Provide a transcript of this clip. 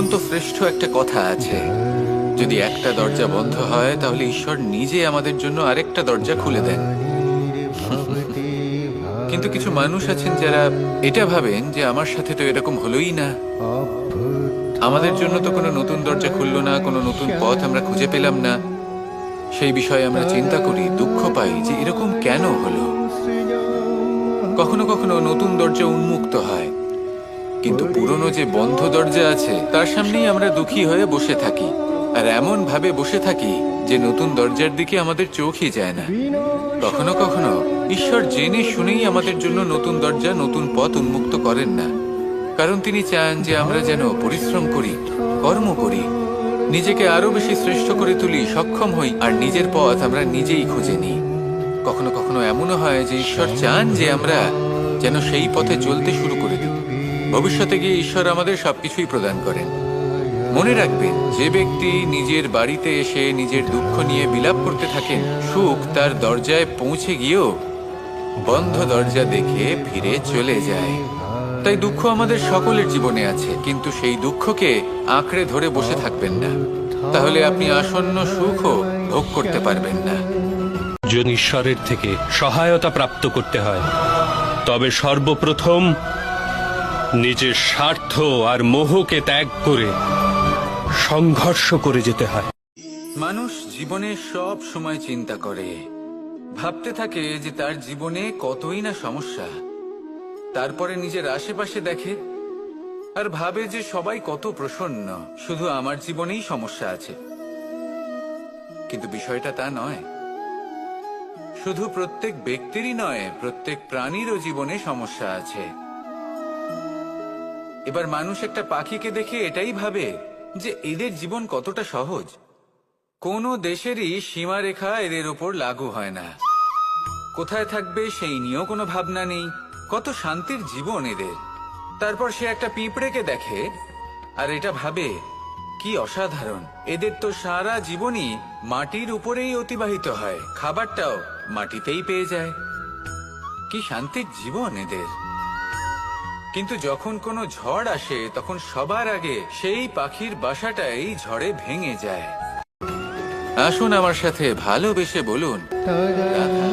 অত্যন্ত শ্রেষ্ঠ একটা কথা আছে। যদি একটা দরজা বন্ধ হয়, তাহলে ঈশ্বর নিজে আমাদের জন্য আরেকটা দরজা খুলে দেন। কিন্তু কিছু মানুষ আছেন যারা এটা ভাবেন যে আমার সাথে তো এরকম হলোই না। আমাদের জন্য তো কোনো নতুন দরজা খুললো না, কোনো নতুন পথ আমরা খুঁজে পেলাম না। সেই বিষয়ে আমরা চিন্তা করি, দুঃখ পাই যে এরকম কেন হলো? কখনো কখনো নতুন দরজা উন্মুক্ত কিন্তু পুরনো যে বন্ধ দরজা আছে, তার সামনেই আমরা দুঃখী হয়ে বসে থাকি। আর এমন ভাবে বসে থাকি যে নতুন দরজার দিকে আমাদের চোখই যায় না। কখনো কখনো ঈশ্বর জেনে শুনেই আমাদের জন্য নতুন দরজা, নতুন পথ উন্মুক্ত করেন না। কারণ তিনি চান যে আমরা যেন পরিশ্রম করি, কর্ম করি, নিজেকে আরও বেশি শ্রেষ্ঠ করে তুলি, সক্ষম হই, আর নিজের পথ আমরা নিজেই খুঁজে নিই। কখনো কখনো এমনও হয় যে ঈশ্বর চান যে আমরা যেন সেই পথে চলতে শুরু করে দিই। ভবিষ্যতে গিয়ে ঈশ্বর আমাদের সবকিছুই প্রদান করেন। মনে রাখবেন, যে ব্যক্তি নিজের বাড়িতে এসে নিজের দুঃখ নিয়ে বিলাপ করতে থাকেন সুখ তার দরজায় পৌঁছে গিয়েও বন্ধ দরজা দেখে ফিরে চলে যায়। তাই দুঃখ আমাদের সকলের জীবনে আছে, কিন্তু সেই দুঃখকে আঁকড়ে ধরে বসে থাকবেন না। তাহলে আপনি আসন্ন সুখও ভোগ করতে পারবেন না। যদি ঈশ্বরের থেকে সহায়তা প্রাপ্ত করতে হয়, তবে সর্বপ্রথম নিজের স্বার্থ আর মোহকে ত্যাগ করে সংঘর্ষ করে যেতে হয়। মানুষ জীবনে সব সময় চিন্তা করে। ভাবতে থাকে যে তার জীবনে কতই না সমস্যা। তারপরে নিজের আশেপাশে দেখে আর ভাবে যে সবাই কত প্রসন্ন, শুধু আমার জীবনেই সমস্যা আছে। কিন্তু বিষয়টা তা নয়। শুধু প্রত্যেক ব্যক্তিরই নয়, প্রত্যেক প্রাণীরও জীবনে সমস্যা আছে। এবার মানুষ একটা পাখিকে দেখে এটাই ভাবে যে এদের জীবন কতটা সহজ। কোনো দেশেরই সীমারেখা এদের উপর লাগু হয় না। কোথায় থাকবে সেই নিয়েও কোনো ভাবনা নেই। কত শান্তির জীবন এদের। তারপর সে একটা পিঁপড়েকে দেখে, আর এটা ভাবে, কি অসাধারণ। এদের তো সারা জীবনই মাটির উপরেই অতিবাহিত হয়। খাবারটাও মাটিতেই পেয়ে যায়। কি শান্তির জীবন এদের। কিন্তু যখন কোনো ঝড় আসে তখন সবার আগে সেই পাখির বাসাটাই ঝড়ে ভেঙে যায়। আসুন আমার সাথে ভালোবেসে বলুন রাধা।